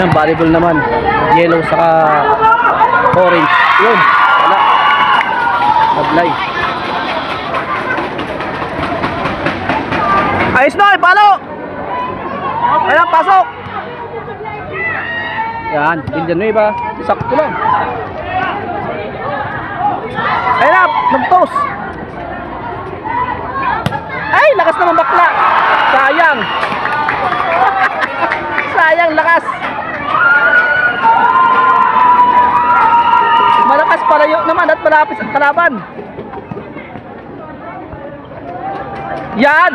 Ayan, volleyball naman. Yellow saka orange. Yun, wala. Tablay. Ayos na, palo! Ayan, pasok! Yan, Villanueva. Sakto lang. Ayan na, nag-toss. Ay, lakas naman bakla. Sayang. Sayang, lakas. Palayo naman at malapit ang kalaban. Yan.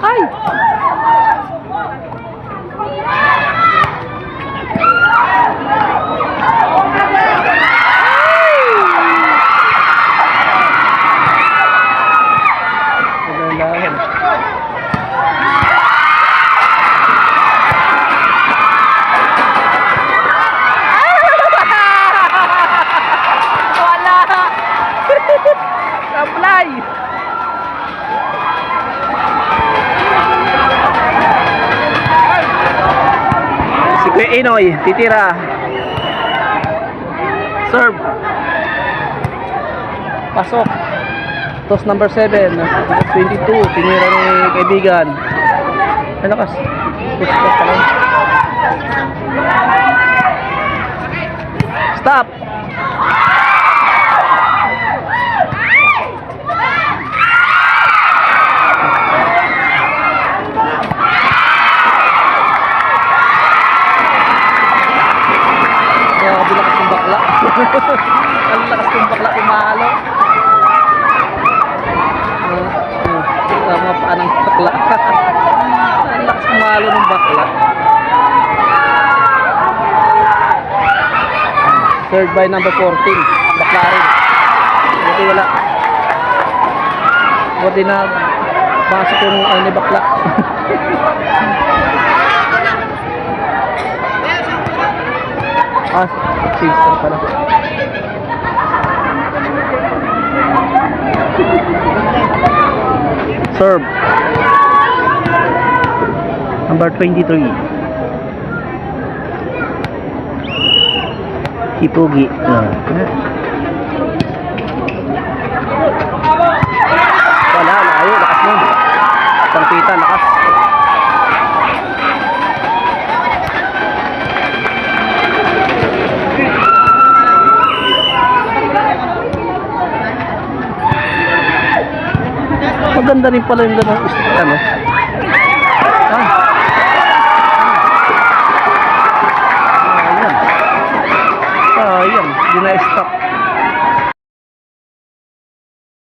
Ay. Kailangan. Wala! Sablay! Si Kuya Inoy, titira. Serve. Pasok. Toss number 7. 22. Tinira ni kaibigan. Ay, lakas. Push lang. Stop! Grabe lakas ng bakla. Ang lakas ng bakla umalo. Uh, uh, tama pa ng bakla. Ang lakas umalo ng bakla. Third by number 14. Bakla rin. Buti wala. Buti na pasok yung ano bakla. ah, sister pala. Serve. Number 23. Hipugi. Ah. Wala, layo. Lakas mo. Pangpita, lakas. Maganda rin pala yung ganong ano. Ah. Sayang. Sayang. Di na-stop.